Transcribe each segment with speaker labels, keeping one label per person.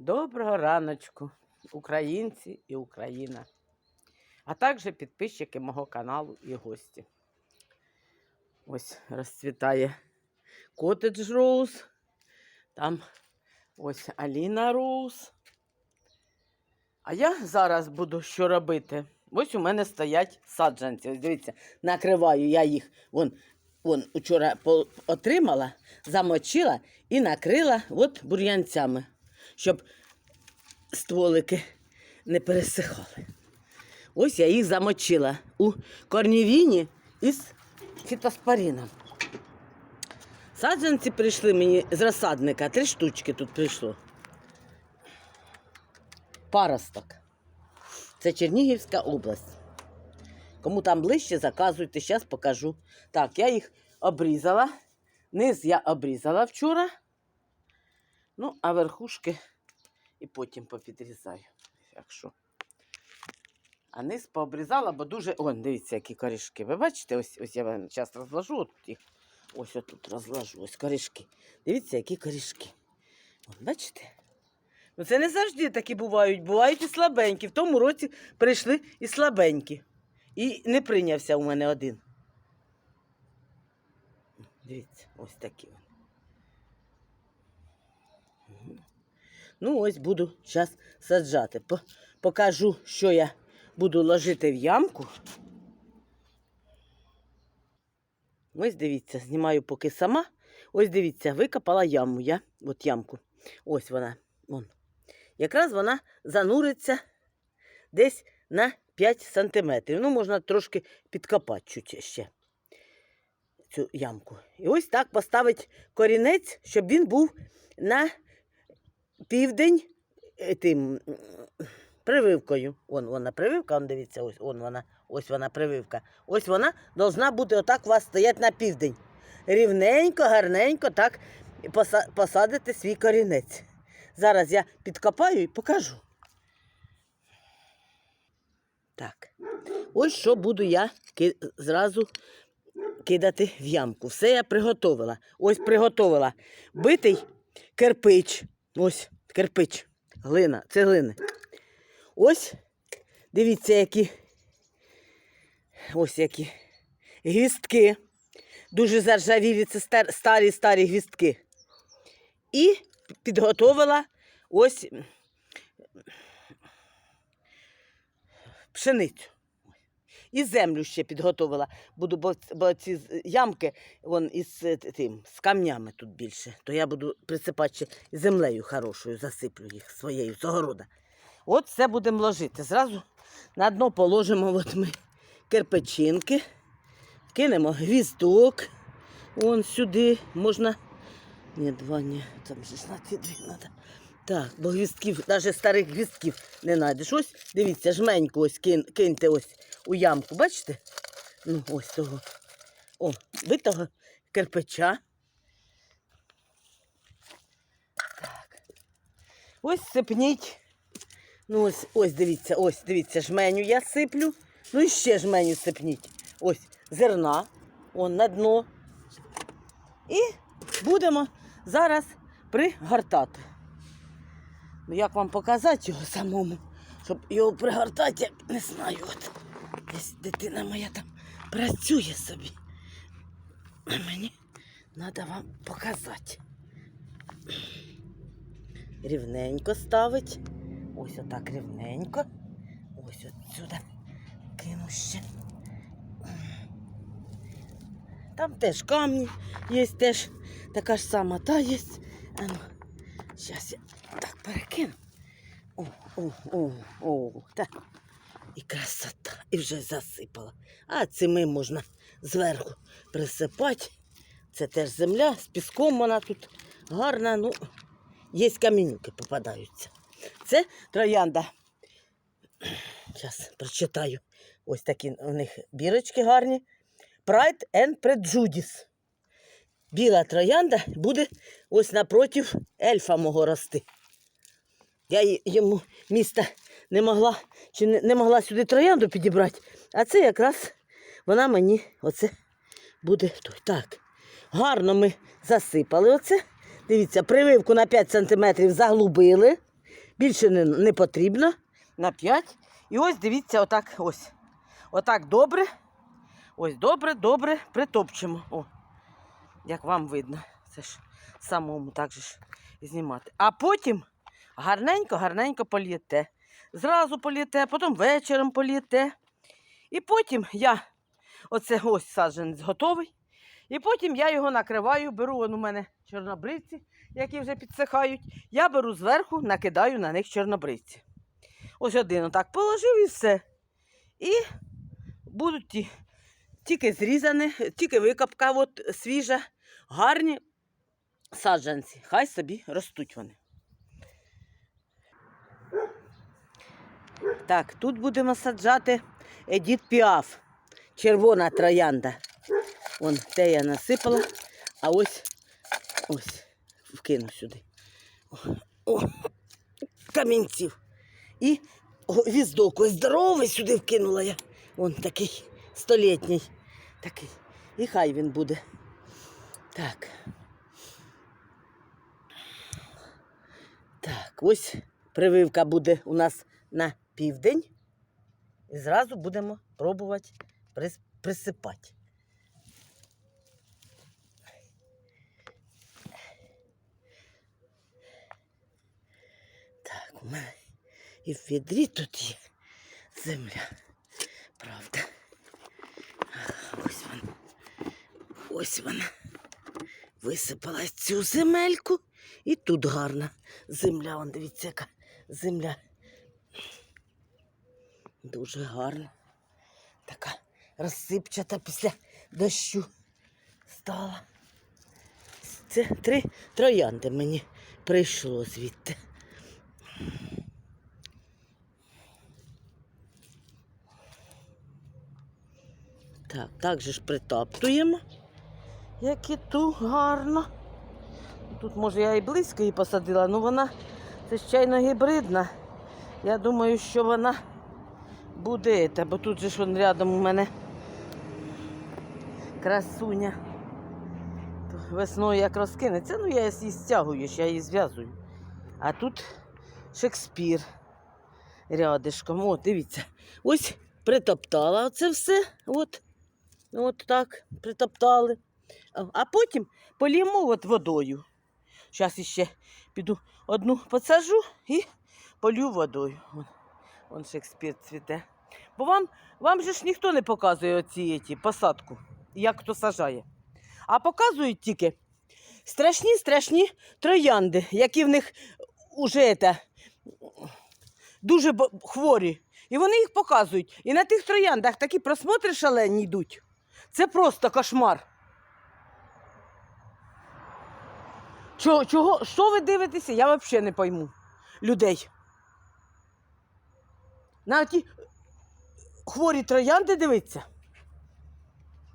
Speaker 1: Доброго раночку, українці і Україна, а також підписчики мого каналу і гості. Ось розцвітає Котедж Роуз, там ось Аліна Роуз. А я зараз буду що робити? Ось у мене стоять саджанці. Ось дивіться, накриваю я їх. Вон, вон вчора отримала, замочила і накрила от бур'янцями, щоб стволики не пересихали. Ось я їх замочила у корнівіні із фітоспоріном. Саджанці прийшли мені з розсадника, три штучки тут прийшло. Паросток. Це Чернігівська область. Кому там ближче, заказуйте, зараз покажу. Так, я їх обрізала. Низ я обрізала вчора. Ну, а верхушки і потім попідрізаю. Якщо. А низ пообрізала, бо дуже. О, дивіться, які корішки. Ви бачите, ось, ось я вам зараз розложу от їх. Ось отут розложу, ось корішки. Дивіться, які корішки. От, бачите? Ну, це не завжди такі бувають. Бувають і слабенькі. В тому році прийшли і слабенькі. І не прийнявся у мене один. Дивіться, ось такі вони. Мгм. Ну, ось буду зараз саджати. Покажу, що я буду ложити в ямку. Ось дивіться, знімаю поки сама. Ось дивіться, викопала яму я. От ямку. Ось вона. Вон. Якраз вона зануриться десь на 5 сантиметрів. Ну, можна трошки підкопати чуть ще цю ямку. І ось так поставити корінець, щоб він був на південь е, тим прививкою. Вон вона прививка, он дивіться, ось вон вона, ось вона прививка. Ось вона должна бути отак у вас стояти на південь. Рівненько, гарненько так посадити свій корінець. Зараз я підкопаю і покажу. Так. Ось що буду я ки- зразу кидати в ямку. Все я приготовила. Ось приготовила. Битий кирпич. Ось кирпич. Глина, це глини. Ось, дивіться, які. Ось які. Гвістки. Дуже заржавілі, це старі старі гвістки. І підготовила ось пшеницю. І землю ще підготовила. Буду, бо, бо ці ямки вон із е, тим, з камнями тут більше. То я буду присипати землею хорошою, засиплю їх своєю з огорода. От все будемо ложити. Зразу на дно положимо от ми кирпичинки, кинемо гвіздок. Вон сюди можна. Ні, два, ні, там же ж на ті дві треба. Так, бо гвістків, навіть старих гвістків не знайдеш. Ось, дивіться, жменьку ось кин, киньте ось у ямку, бачите? Ну, ось того. О, битого кирпича. Так. Ось сипніть. Ну, ось, ось дивіться, ось, дивіться, жменю я сиплю. Ну і ще жменю сипніть. Ось зерна, он на дно. І будемо зараз пригортати. Ну, як вам показати його самому, щоб його пригортати, я не знаю. От. Десь дитина моя там працює собі. А мені треба вам показати. Рівненько ставить. Ось отак рівненько. Ось отсюди кину ще. Там теж камні є, теж така ж сама та є. А зараз я так перекину. О, о, о, о, так. І красота. І вже засипала. А цими можна зверху присипати. Це теж земля, з піском вона тут гарна. Ну, є камінюки попадаються. Це троянда. Зараз прочитаю. Ось такі у них бірочки гарні. Pride and Prejudice. Біла троянда буде ось напротив ельфа мого рости. Я йому міста не могла, чи не, не могла сюди троянду підібрати, а це якраз вона мені оце буде. Так. Гарно ми засипали оце. Дивіться, прививку на 5 см заглубили. Більше не, не потрібно. На 5. І ось дивіться, отак ось. Отак добре. Ось добре, добре притопчемо. О, як вам видно. Це ж самому так же ж знімати. А потім гарненько, гарненько полієте. Зразу полієте, потім вечором полієте. І потім я, оце ось саджанець готовий. І потім я його накриваю, беру вон у мене чорнобривці, які вже підсихають. Я беру зверху, накидаю на них чорнобривці. Ось один отак положив і все. І будуть ті, тільки зрізані, тільки викопка от, свіжа, гарні саджанці. Хай собі ростуть вони. Так, тут будемо саджати Едіт Піаф. Червона троянда. Вон те я насипала, а ось ось вкину сюди. О, камінців. І о, віздок ось здоровий сюди вкинула я. Вон такий столітній. Такий. І хай він буде. Так. Так, ось прививка буде у нас на південь. І зразу будемо пробувати прис- присипати. Так, у мене і в відрі тут є земля. Правда. Ось вона. Ось вона. Висипалась цю земельку. І тут гарна земля. Вон дивіться, яка земля. Дуже гарна. Така розсипчата після дощу стала. Це три троянди мені прийшло звідти. Так, так же ж притоптуємо, як і ту гарно. Тут, може, я і близько її посадила, але вона це звичайно гібридна. Я думаю, що вона буде, та, бо тут же ж вон рядом у мене красуня. Весною як розкинеться, ну я її стягую, я її зв'язую. А тут Шекспір рядишком. От, дивіться. Ось притоптала оце все. От, от так, притоптали. А- А потім поліємо от водою. Зараз іще піду одну посажу і полю водою. Вон Шекспір цвіте. Бо вам, вам же ж ніхто не показує оці ті, посадку, як хто сажає. А показують тільки страшні страшні троянди, які в них уже та, дуже хворі. І вони їх показують. І на тих трояндах такі просмотри шалені йдуть. Це просто кошмар. Чого, чого, що ви дивитеся, я взагалі не пойму людей. На ті хворі троянди дивиться.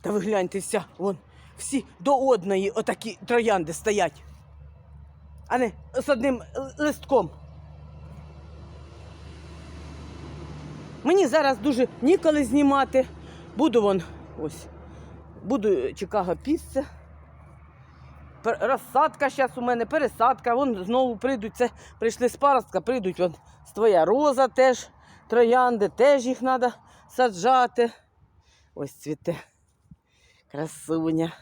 Speaker 1: Та ви гляньтеся, вон, всі до одної отакі троянди стоять. А не з одним листком. Мені зараз дуже ніколи знімати. Буду вон ось. Буду Чикаго пісце. Розсадка зараз у мене, пересадка, вон знову прийдуть, це прийшли з паростка, прийдуть вон твоя роза теж, троянди, теж їх треба саджати. Ось цвіте. Красуня.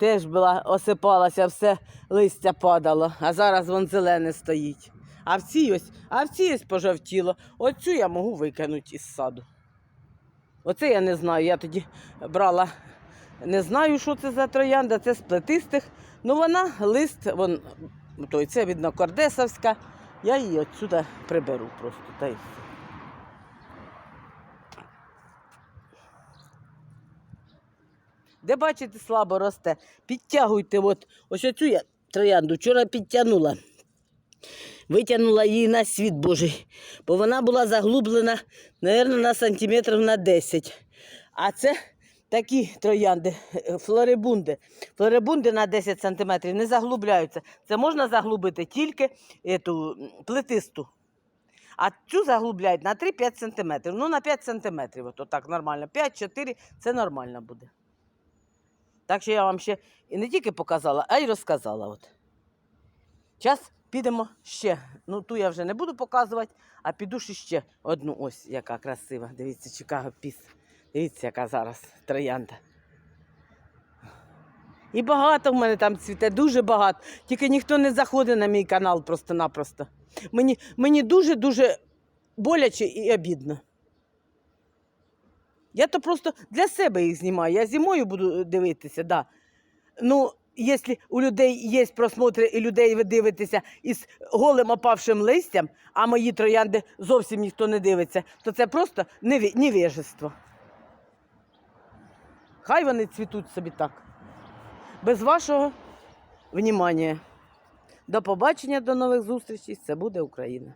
Speaker 1: Теж була, осипалася, все листя падало, а зараз вон зелене стоїть. А в цій ось, а в цій ось пожовтіло. Оцю я можу викинути із саду. Оце я не знаю. Я тоді брала, не знаю, що це за троянда, це з плетистих. Ну вона лист, вон, той, це видно кордесовська. Я її отсюди приберу просто. Та й все. Де бачите, слабо росте, підтягуйте. От, ось оцю я троянду вчора підтягнула. Витягнула її на світ Божий, бо вона була заглублена, мабуть, на сантиметрів на 10. А це такі троянди, е, флорибунди. Флорибунди на 10 сантиметрів не заглубляються. Це можна заглубити тільки ету, плетисту. А цю заглубляють на 3-5 сантиметрів. Ну, на 5 сантиметрів. От так нормально. 5-4 це нормально буде. Так що я вам ще і не тільки показала, а й розказала. От. Зараз підемо ще. Ну, ту я вже не буду показувати, а піду ще одну ось, яка красива. Дивіться, Чикаго Піс. Дивіться, яка зараз троянда. І багато в мене там цвіте, дуже багато. Тільки ніхто не заходить на мій канал просто-напросто. Мені, мені дуже-дуже боляче і обідно. Я то просто для себе їх знімаю. Я зимою буду дивитися, да. Ну, якщо у людей є просмотри і людей ви дивитеся із голим опавшим листям, а мої троянди зовсім ніхто не дивиться, то це просто неві- невежество. Хай вони цвітуть собі так. Без вашого внімання. До побачення, до нових зустрічей. Це буде Україна.